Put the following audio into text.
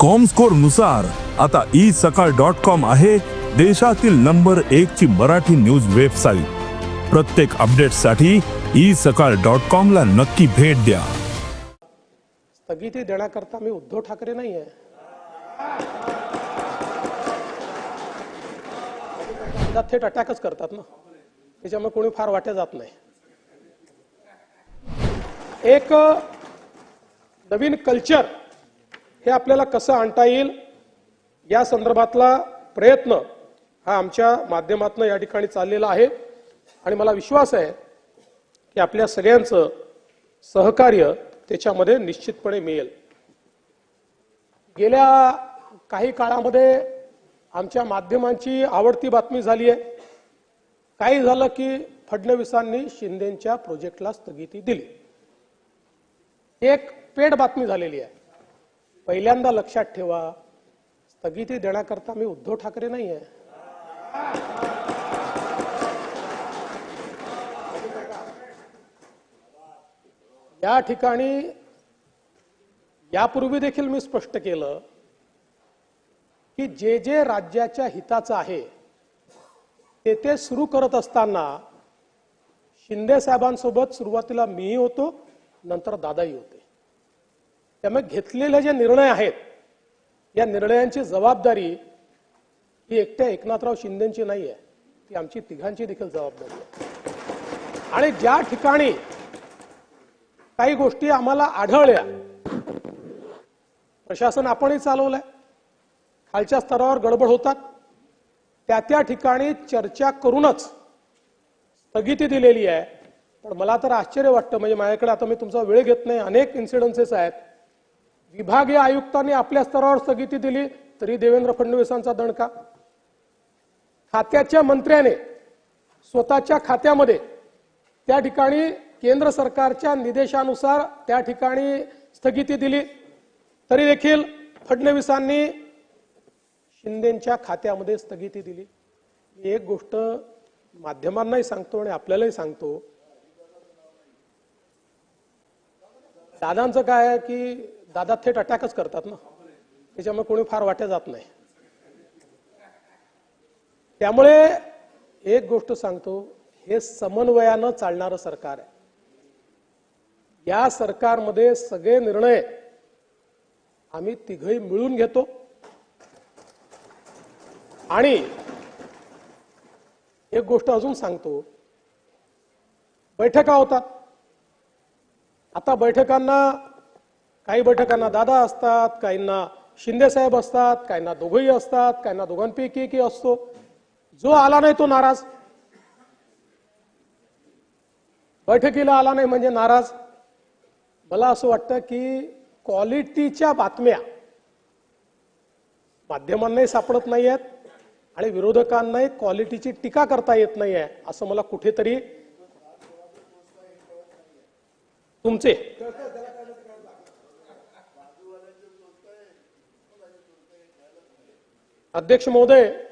कॉमस्कोरनुसार आता ई सकाळ dot com आहे देशातील नंबर एक ची मराठी न्यूज वेबसाईट प्रत्येक अपडेटसाठी ई सकाळ डॉट कॉम ला नक्की भेट द्या. स्थगिती देण्याकरता मी उद्धव ठाकरे नाही आहे थेट अटॅकच करतात ना. त्याच्यामुळे कोणी फार वाट्या जात नाही. एक नवीन कल्चर हे आपल्याला कसं आणता येईल या संदर्भातला प्रयत्न हा आमच्या माध्यमातून या ठिकाणी चाललेला आहे. आणि मला विश्वास आहे की आपल्या सगळ्यांचं सहकार्य त्याच्यामध्ये निश्चितपणे मिळेल. गेल्या काही काळामध्ये आमच्या माध्यमांची आवडती बातमी झाली आहे. काही झालं की फडणवीसांनी शिंदेच्या प्रोजेक्टला स्थगिती दिली. एक पेड बातमी झालेली आहे. पहिल्यांदा लक्षात ठेवा स्थगिती देण्याकरता मी उद्धव ठाकरे नाही आहे या ठिकाणी यापूर्वी देखील मी स्पष्ट केलं की जे जे राज्याच्या हिताचं आहे ते ते सुरू करत असताना शिंदे साहेबांसोबत सुरुवातीला मीही होतो नंतर दादाही होते. त्यामुळे घेतलेले जे निर्णय आहेत या निर्णयांची जबाबदारी ही एकट्या एकनाथराव शिंदेची नाही आहे ती आमची तिघांची देखील जबाबदारी आहे. आणि ज्या ठिकाणी काही गोष्टी आम्हाला आढळल्या प्रशासन आपणही चालवलंय. खालच्या स्तरावर गडबड होतात. त्या त्या ठिकाणी चर्चा करूनच स्थगिती दिलेली आहे. पण मला तर आश्चर्य वाटतं म्हणजे माझ्याकडे आता मी तुमचा वेळ घेत नाही. अनेक इन्सिडन्सेस आहेत. विभागीय आयुक्तांनी आपल्या स्तरावर स्थगिती दिली तरी देवेंद्र फडणवीसांचा दणका. खात्याच्या मंत्र्याने स्वतःच्या खात्यामध्ये त्या ठिकाणी केंद्र सरकारच्या निदेशानुसार त्या ठिकाणी स्थगिती दिली. तरी देखील फडणवीसांनी शिंदेच्या खात्यामध्ये स्थगिती दिली. एक गोष्ट माध्यमांनाही सांगतो आणि आपल्यालाही सांगतो. दादांचं काय आहे की दादा थेट अटॅकच करतात ना. त्याच्यामुळे कोणी फार वाट्या जात नाही. त्यामुळे एक गोष्ट सांगतो हे समन्वयानं चालणारं सरकार आहे. या सरकारमध्ये सगळे निर्णय आम्ही तिघही मिळून घेतो. आणि एक गोष्ट अजून सांगतो बैठका होतात. आता बैठकांना काही बैठकांना दादा असतात काहींना शिंदेसाहेब असतात काहींना दोघंही असतात काहींना दोघांपैकी की असतो. जो आला नाही तो नाराज. बैठकीला आला नाही म्हणजे नाराज. मला असं वाटतं की क्वालिटीच्या बातम्या माध्यमांनाही सापडत नाही आहेत आणि विरोधकांनाही क्वालिटीची टीका करता येत नाही आहे असं मला कुठेतरी तुमचे अध्यक्ष महोदय